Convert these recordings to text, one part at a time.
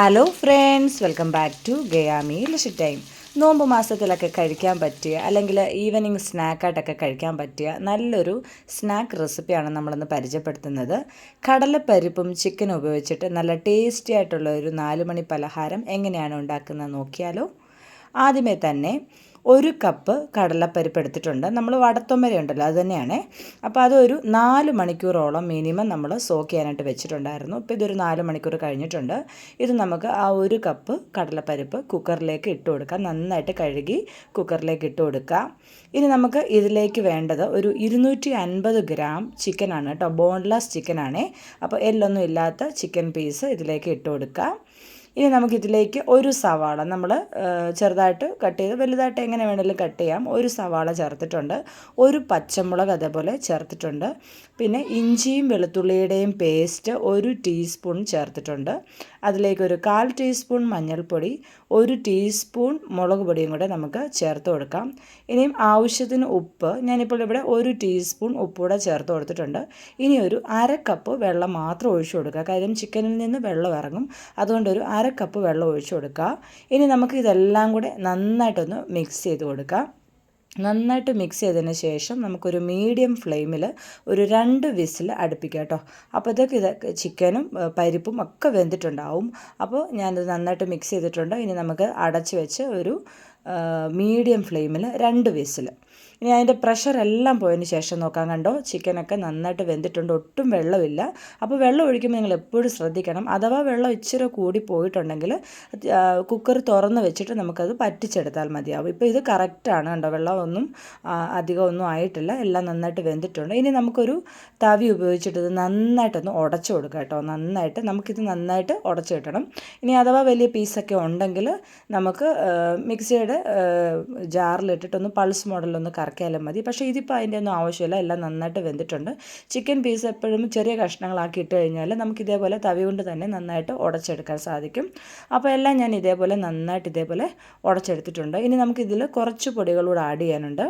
Hello friends welcome back to ഗയാമി Lisha time നോമ്പ് മാസത്തിലൊക്കെ കഴിക്കാൻ പറ്റിയ അല്ലെങ്കിൽ ഈവനിങ് സ്നാക്കായിട്ടൊക്കെ കഴിക്കാൻ പറ്റിയ നല്ലൊരു സ്നാക്ക് റെസിപ്പിയാണ് നമ്മളിന്ന് പരിചയപ്പെടുത്തുന്നത്. കടലപ്പരിപ്പും ചിക്കനും ഉപയോഗിച്ചിട്ട് നല്ല ടേസ്റ്റി ആയിട്ടുള്ള ഒരു നാലുമണി പലഹാരം എങ്ങനെയാണ് ഉണ്ടാക്കുന്നത് നോക്കിയാലോ. ആദ്യമേ തന്നെ ഒരു കപ്പ് കടലപ്പരിപ്പ് എടുത്തിട്ടുണ്ട്. നമ്മൾ വടത്തൊമ്മര ഉണ്ടല്ലോ അത് തന്നെയാണ്. അപ്പോൾ അതൊരു നാല് മണിക്കൂറോളം മിനിമം നമ്മൾ സോക്ക് ചെയ്യാനായിട്ട് വെച്ചിട്ടുണ്ടായിരുന്നു. ഇപ്പോൾ ഇതൊരു നാല് മണിക്കൂർ കഴിഞ്ഞിട്ടുണ്ട്. ഇത് നമുക്ക് ആ ഒരു കപ്പ് കടലപ്പരിപ്പ് കുക്കറിലേക്ക് ഇട്ട് കൊടുക്കാം. നന്നായിട്ട് കഴുകി കുക്കറിലേക്ക് ഇട്ട് കൊടുക്കാം. ഇനി നമുക്ക് ഇതിലേക്ക് വേണ്ടത് ഒരു ഇരുന്നൂറ്റി അൻപത് ഗ്രാം ചിക്കനാണ് കേട്ടോ. ബോൺലെസ് ചിക്കനാണേ അപ്പോൾ എല്ലൊന്നും ഇല്ലാത്ത ചിക്കൻ പീസ് ഇതിലേക്ക് ഇട്ട് കൊടുക്കുക ഇനി നമുക്കിതിലേക്ക് ഒരു സവാള നമ്മൾ ചെറുതായിട്ട് കട്ട് ചെയ്ത് വലുതായിട്ട് എങ്ങനെ വേണമെങ്കിലും കട്ട് ചെയ്യാം. ഒരു സവാള ചേർത്തിട്ടുണ്ട്. ഒരു പച്ചമുളക് അതേപോലെ ചേർത്തിട്ടുണ്ട്. പിന്നെ ഇഞ്ചിയും വെളുത്തുള്ളിയുടെയും പേസ്റ്റ് ഒരു ടീസ്പൂൺ ചേർത്തിട്ടുണ്ട്. അതിലേക്ക് ഒരു കാൽ ടീസ്പൂൺ മഞ്ഞൾപ്പൊടി ഒരു ടീസ്പൂൺ മുളക് പൊടിയും കൂടെ നമുക്ക് ചേർത്ത് കൊടുക്കാം. ഇനിയും ആവശ്യത്തിന് ഉപ്പ് ഞാനിപ്പോൾ ഇവിടെ ഒരു ടീസ്പൂൺ ഉപ്പൂടെ ചേർത്ത് കൊടുത്തിട്ടുണ്ട്. ഇനി ഒരു അര കപ്പ് വെള്ളം മാത്രം ഒഴിച്ചു കൊടുക്കുക. കാര്യം ചിക്കനിൽ നിന്ന് വെള്ളം ഇറങ്ങും. അതുകൊണ്ട് ഒരു അര കപ്പ് വെള്ളം ഒഴിച്ചു കൊടുക്കുക. ഇനി നമുക്ക് ഇതെല്ലാം കൂടെ നന്നായിട്ടൊന്ന് മിക്സ് ചെയ്ത് കൊടുക്കാം നന്നായിട്ട് മിക്സ് ചെയ്തതിന് ശേഷം നമുക്കൊരു മീഡിയം ഫ്ലെയിമിൽ ഒരു രണ്ട് വിസിൽ അടുപ്പിക്കുക കേട്ടോ. അപ്പോഴത്തേക്ക് ഇത് ചിക്കനും പരിപ്പും ഒക്കെ വെന്തിട്ടുണ്ടാവും. അപ്പോൾ ഞാനിത് നന്നായിട്ട് മിക്സ് ചെയ്തിട്ടുണ്ട്. ഇനി നമുക്ക് അടച്ച് വെച്ച് ഒരു മീഡിയം ഫ്ലെയിമിൽ രണ്ട് വിസിൽ. ഇനി അതിന്റെ പ്രഷർ എല്ലാം പോയതിന് ശേഷം നോക്കാൻ കണ്ടോ? ചിക്കനൊക്കെ നന്നായിട്ട് വെന്തിട്ടുണ്ട്. ഒട്ടും വെള്ളമില്ല. അപ്പോൾ വെള്ളം ഒഴിക്കുമ്പോൾ നിങ്ങൾ എപ്പോഴും ശ്രദ്ധിക്കണം. അഥവാ വെള്ളം ഇച്ചിരി കൂടി പോയിട്ടുണ്ടെങ്കിൽ കുക്കർ തുറന്ന് വെച്ചിട്ട് നമുക്കത് പറ്റിച്ചെടുത്താൽ മതിയാവും. ഇപ്പോൾ ഇത് കറക്റ്റാണ് കണ്ടോ? വെള്ളമൊന്നും അധികം ഒന്നും ആയിട്ടില്ല. എല്ലാം നന്നായിട്ട് വെന്തിട്ടുണ്ട്. ഇനി നമുക്കൊരു തവി ഉപയോഗിച്ചിട്ട് ഇത് നന്നായിട്ടൊന്ന് ഉടച്ചു കൊടുക്കുക കേട്ടോ. നന്നായിട്ട് നമുക്കിത് നന്നായിട്ട് ഉടച്ചു കിട്ടണം. ഇനി അഥവാ വലിയ പീസൊക്കെ ഉണ്ടെങ്കിൽ നമുക്ക് മിക്സിയുടെ ജാറിലിട്ടിട്ടൊന്ന് പൾസ് മോഡലൊന്ന് കറക്കിയാലും മതി. പക്ഷേ ഇതിപ്പോൾ അതിന്റെ ഒന്നും ആവശ്യമില്ല. എല്ലാം നന്നായിട്ട് വെന്തിട്ടുണ്ട്. ചിക്കൻ പീസ് എപ്പോഴും ചെറിയ കഷ്ണങ്ങളാക്കി ഇട്ട് കഴിഞ്ഞാൽ നമുക്ക് ഇതേപോലെ തവി കൊണ്ട് തന്നെ നന്നായിട്ട് ഉടച്ചെടുക്കാൻ സാധിക്കും. അപ്പോൾ എല്ലാം ഞാൻ ഇതേപോലെ നന്നായിട്ട് ഇതേപോലെ ഉടച്ചെടുത്തിട്ടുണ്ട്. ഇനി നമുക്ക് നമുക്കിതിൽ കുറച്ച് പൊടികളൂടെ ആഡ് ചെയ്യാനുണ്ട്.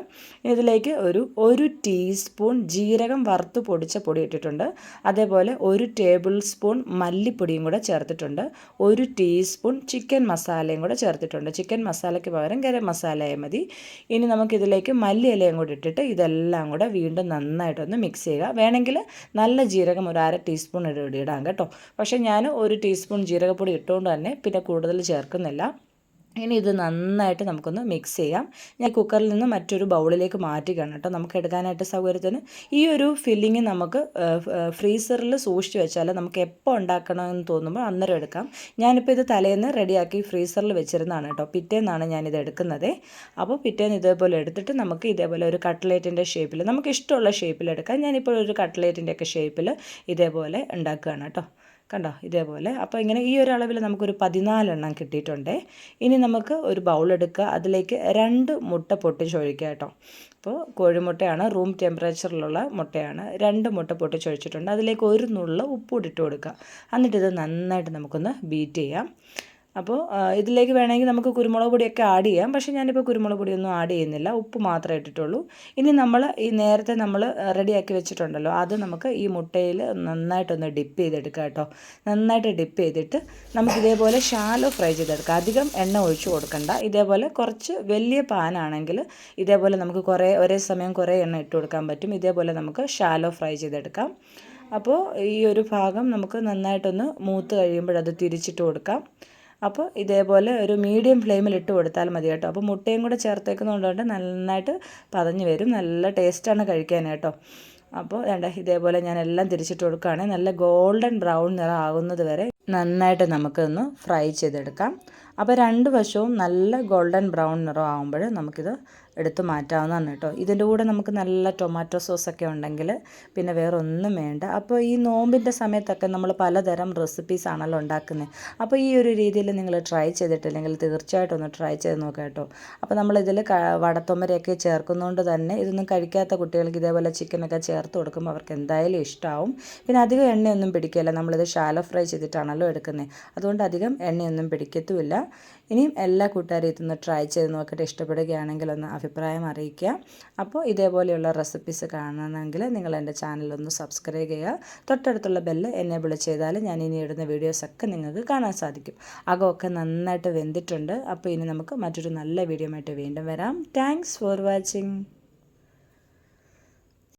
ഇതിലേക്ക് ഒരു ഒരു ടീസ്പൂൺ ജീരകം വറുത്ത് പൊടിച്ച പൊടി ഇട്ടിട്ടുണ്ട്. അതേപോലെ ഒരു ടേബിൾ സ്പൂൺ മല്ലിപ്പൊടിയും കൂടെ ചേർത്തിട്ടുണ്ട്. ഒരു ടീസ്പൂൺ ചിക്കൻ മസാലയും കൂടെ ചേർത്തിട്ടുണ്ട്. ചിക്കൻ മസാലയ്ക്ക് പകരം ഗരം മസാലയായി മതി. ഇനി നമുക്കിതിലേക്ക് മല്ലി ഇലയും കൂടി ഇട്ടിട്ട് ഇതെല്ലാം കൂടെ വീണ്ടും നന്നായിട്ടൊന്ന് മിക്സ് ചെയ്യുക. വേണമെങ്കിൽ നല്ല ജീരകം ഒരു അര ടീസ്പൂൺ ഇടാം കേട്ടോ. പക്ഷേ ഞാൻ ഒരു ടീസ്പൂൺ ജീരകപ്പൊടി ഇട്ടുകൊണ്ട് തന്നെ പിന്നെ കൂടുതൽ ചേർക്കുന്നില്ല. ഇനി ഇത് നന്നായിട്ട് നമുക്കൊന്ന് മിക്സ് ചെയ്യാം. ഞാൻ കുക്കറിൽ നിന്ന് മറ്റൊരു ബൗളിലേക്ക് മാറ്റുകയാണ് കേട്ടോ. നമുക്ക് എടുക്കാനായിട്ട് സൗകര്യത്തിന് ഈ ഒരു ഫില്ലിങ് നമുക്ക് ഫ്രീസറിൽ സൂക്ഷിച്ച് വെച്ചാൽ നമുക്ക് എപ്പോൾ ഉണ്ടാക്കണമെന്ന് തോന്നുമ്പോൾ അന്നേരം എടുക്കാം. ഞാനിപ്പോൾ ഇത് തലേന്ന് റെഡിയാക്കി ഫ്രീസറിൽ വെച്ചിരുന്നതാണ് കേട്ടോ. പിറ്റേന്നാണ് ഞാനിത് എടുക്കുന്നത്. അപ്പോൾ പിറ്റേന്ന് ഇതേപോലെ എടുത്തിട്ട് നമുക്ക് ഇതേപോലെ ഒരു കട്ട്ലേറ്റിന്റെ ഷേപ്പിൽ നമുക്ക് ഇഷ്ടമുള്ള ഷേപ്പിൽ എടുക്കാം. ഞാനിപ്പോൾ ഒരു കട്ട്ലേറ്റിന്റെ ഒക്കെ ഷേപ്പിൽ ഇതേപോലെ ഉണ്ടാക്കുകയാണ് കേട്ടോ. കണ്ടോ? ഇതേപോലെ. അപ്പോൾ ഇങ്ങനെ ഈ ഒരു അളവിൽ നമുക്കൊരു പതിനാലെണ്ണം കിട്ടിയിട്ടുണ്ട്. ഇനി നമുക്ക് ഒരു ബൗൾ എടുക്കുക. അതിലേക്ക് രണ്ട് മുട്ട പൊട്ടിച്ചൊഴിക്കുക കേട്ടോ. അപ്പോൾ കോഴിമുട്ടയാണ് റൂം ടെമ്പറേച്ചറിലുള്ള മുട്ടയാണ്. രണ്ട് മുട്ട പൊട്ടിച്ചൊഴിച്ചിട്ടുണ്ട് അതിലേക്ക് ഒരു നുള്ള ഉപ്പ് ഇട്ട് കൊടുക്കുക. എന്നിട്ട് ഇത് നന്നായിട്ട് നമുക്കൊന്ന് ബീറ്റ് ചെയ്യാം. അപ്പോൾ ഇതിലേക്ക് വേണമെങ്കിൽ നമുക്ക് കുരുമുളക് പൊടിയൊക്കെ ആഡ് ചെയ്യാം. പക്ഷേ ഞാനിപ്പോൾ കുരുമുളക് പൊടിയൊന്നും ആഡ് ചെയ്യുന്നില്ല. ഉപ്പ് മാത്രമേ ഇട്ടിട്ടുള്ളൂ. ഇനി നമ്മൾ ഈ നേരത്തെ നമ്മൾ റെഡിയാക്കി വെച്ചിട്ടുണ്ടല്ലോ. അത് നമുക്ക് ഈ മുട്ടയിൽ നന്നായിട്ടൊന്ന് ഡിപ്പ് ചെയ്തെടുക്കാം കേട്ടോ. നന്നായിട്ട് ഡിപ്പ് ചെയ്തിട്ട് നമുക്ക് ഇതേപോലെ ഷാലോ ഫ്രൈ ചെയ്തെടുക്കാം. അധികം എണ്ണ ഒഴിച്ചു കൊടുക്കണ്ട. ഇതേപോലെ കുറച്ച് വലിയ പാനാണെങ്കിൽ ഇതേപോലെ നമുക്ക് കുറേ ഒരേ സമയം കുറേ എണ്ണ ഇട്ട് കൊടുക്കാൻ പറ്റും. ഇതേപോലെ നമുക്ക് ഷാലോ ഫ്രൈ ചെയ്തെടുക്കാം. അപ്പോൾ ഈ ഒരു ഭാഗം നമുക്ക് നന്നായിട്ടൊന്ന് മൂത്ത് കഴിയുമ്പോഴത് തിരിച്ചിട്ട് കൊടുക്കാം. അപ്പോൾ ഇതേപോലെ ഒരു മീഡിയം ഫ്ലെയിമിൽ ഇട്ട് കൊടുത്താൽ മതി കേട്ടോ. അപ്പോൾ മുട്ടയും കൂടെ ചേർത്തേക്കുന്നതുകൊണ്ട് നന്നായിട്ട് പതഞ്ഞ് വരും. നല്ല ടേസ്റ്റാണ് കഴിക്കാൻ കേട്ടോ. അപ്പോൾ വേണ്ട ഇതേപോലെ ഞാൻ എല്ലാം തിരിച്ചിട്ട് കൊടുക്കുകയാണെങ്കിൽ നല്ല ഗോൾഡൻ ബ്രൗൺ നിറം ആകുന്നത് വരെ നന്നായിട്ട് നമുക്കൊന്ന് ഫ്രൈ ചെയ്തെടുക്കാം. അപ്പോൾ രണ്ട് വശവും നല്ല ഗോൾഡൻ ബ്രൗൺ നിറം ആകുമ്പോൾ നമുക്കിത് എടുത്ത് മാറ്റാവുന്നതാണ് കേട്ടോ. ഇതിന്റെ കൂടെ നമുക്ക് നല്ല ടൊമാറ്റോ സോസൊക്കെ ഉണ്ടെങ്കിൽ പിന്നെ വേറെ ഒന്നും വേണ്ട. അപ്പോൾ ഈ നോമ്പിന്റെ സമയത്തൊക്കെ നമ്മൾ പലതരം റെസിപ്പീസ് ആണല്ലോ ഉണ്ടാക്കുന്നത്. അപ്പോൾ ഈ ഒരു രീതിയിൽ നിങ്ങൾ ട്രൈ ചെയ്തിട്ടില്ലെങ്കിൽ തീർച്ചയായിട്ടും ഒന്ന് ട്രൈ ചെയ്ത് നോക്കാം കേട്ടോ. അപ്പോൾ നമ്മളിതിൽ വടത്തൊമരയൊക്കെ ചേർക്കുന്നതുകൊണ്ട് തന്നെ ഇതൊന്നും കഴിക്കാത്ത കുട്ടികൾക്ക് ഇതേപോലെ ചിക്കനൊക്കെ ചേർത്ത് കൊടുക്കുമ്പോൾ അവർക്ക് എന്തായാലും ഇഷ്ടമാവും പിന്നെ അധികം എണ്ണയൊന്നും പിടിക്കില്ല നമ്മളിത് ഷാലോ ഫ്രൈ ചെയ്തിട്ടാണല്ലോ എടുക്കുന്നത് അതുകൊണ്ട് അധികം എണ്ണയൊന്നും പിടിക്കത്തുമില്ല. ഇനിയും എല്ലാ കൂട്ടുകാരും ഇതൊന്ന് ട്രൈ ചെയ്ത് നോക്കിയിട്ട് ഇഷ്ടപ്പെടുകയാണെങ്കിൽ ഒന്ന് അഭിപ്രായം അഭിപ്രായം അറിയിക്കുക. അപ്പോൾ ഇതേപോലെയുള്ള റെസിപ്പീസ് കാണണമെങ്കിൽ നിങ്ങൾ എന്റെ ചാനലൊന്ന് സബ്സ്ക്രൈബ് ചെയ്യുക. തൊട്ടടുത്തുള്ള ബെല്ല് എനേബിൾ ചെയ്താൽ ഞാൻ ഇനി ഇടുന്ന വീഡിയോസൊക്കെ നിങ്ങൾക്ക് കാണാൻ സാധിക്കും. അകമൊക്കെ നന്നായിട്ട് വെന്തിട്ടുണ്ട്. അപ്പോൾ ഇനി നമുക്ക് മറ്റൊരു നല്ല വീഡിയോ ആയിട്ട് വീണ്ടും വരാം. Thanks for watching